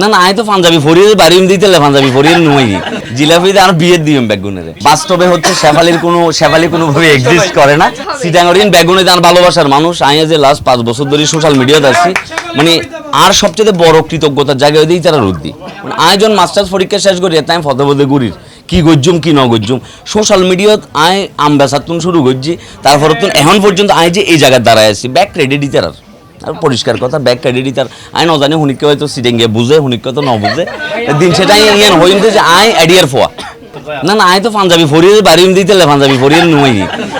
না না আই তো পাঞ্জাবি ফরিয়ে বাড়ি দিতে পাঞ্জাবি ফরিয়ে নই জিলাপিতে আর বিয়ের দিম বেগুনের। বাস্তবে হচ্ছে শেফালির কোনো, শেফালি কোনো ভাবে এক্সিস্ট করে না। সিটাঙ্গরিন বেগুনে আর ভালোবাসার মানুষ। আই যে লাস্ট পাঁচ বছর ধরে সোশ্যাল মিডিয়াতে আছি মানে আর সবচেয়ে বড় কৃতজ্ঞতার জায়গা ওই তারা রুদ্দি মানে আয়োজন মাস্টার্স পরীক্ষা শেষ করি তাই ফতবদে গুড়ির কি গজ্জুম, কি ন গজ্জুম সোশ্যাল মিডিয়াত আই আম্বাসাতুন শুরু করছি, তারপর এখন পর্যন্ত আয় যে এই জায়গায় দাঁড়ায় আছি ব্যাক ক্রেডিট দিতে আর। আর পরিষ্কার কথা ব্যাক ক্রেডিট তার আই ন জানি কেউ হয়তো সিটিং গিয়ে বুঝে হুনিককে তো ন বুঝে দিন সেটাই ইয়ান হইম যে আই আইডিয়ার ফোয়া। না না আই তো পাঞ্জাবি ফরিয়ে বাড়ি দিতে পাঞ্জাবি ফরিয়ে নই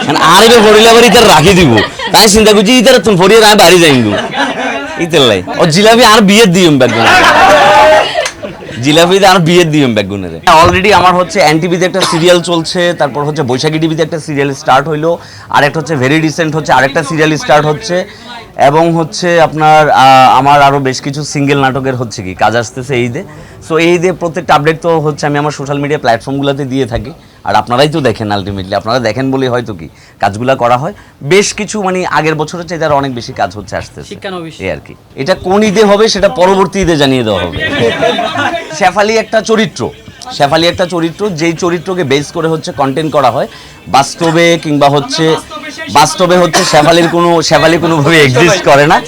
মানে আর এবার ফরিলে আবার ইতার রাখি দিব। তাই চিন্তা করছি ইতার তুমি ফরিয়ে আমি বাড়ি যাইম। ইতার লাই। ও জিলাপি আর বিয়ের দিম বেগুন জিলাপিতে আর বিয়ের দিবেন বেগুনের অলরেডি আমার হচ্ছে এন টিভিতে একটা সিরিয়াল চলছে, তারপর হচ্ছে বৈশাখী টিভিতে একটা সিরিয়াল স্টার্ট হইল, আর একটা হচ্ছে ভেরি রিসেন্ট হচ্ছে আরেকটা সিরিয়াল স্টার্ট হচ্ছে, এবং হচ্ছে আপনার আমার আরও বেশ কিছু সিঙ্গেল নাটকের হচ্ছে কি, কাজ আসতেছে এই ঈদে সো এই ঈদে প্রত্যেকটা আপডেট তো হচ্ছে আমি আমার সোশ্যাল মিডিয়া প্ল্যাটফর্মগুলোতে দিয়ে থাকি। আর আপনারাই তো দেখেন আলটিমেটলি আপনারা দেখেন বলেই হয়তো কি কাজগুলো করা হয়। বেশ কিছু মানে আগের বছরের চেয়ে তার অনেক বেশি কাজ হচ্ছে শিক্ষানবিশ। এই আর কি। এটা কোন ঈদে হবে সেটা পরবর্তী ঈদে জানিয়ে দেওয়া হবে। শেফালি একটা চরিত্র। শেফালি একটা চরিত্র যেই চরিত্রকে বেস করে হচ্ছে কন্টেন্ট করা হয় বাস্তবে কিংবা হচ্ছে বাস্তবে হচ্ছে শেফালির কোনো শেফালি কোনোভাবে এক্সিস্ট করে না।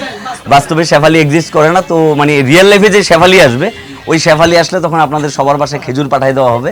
বাস্তবে শেফালি এক্সিস্ট করে না। তো মানে রিয়েল লাইফে যে শেফালি আসবে ওই শেফালি আসলে তখন আপনাদের সবার বাসায় খেজুর পাঠাই দেওয়া হবে।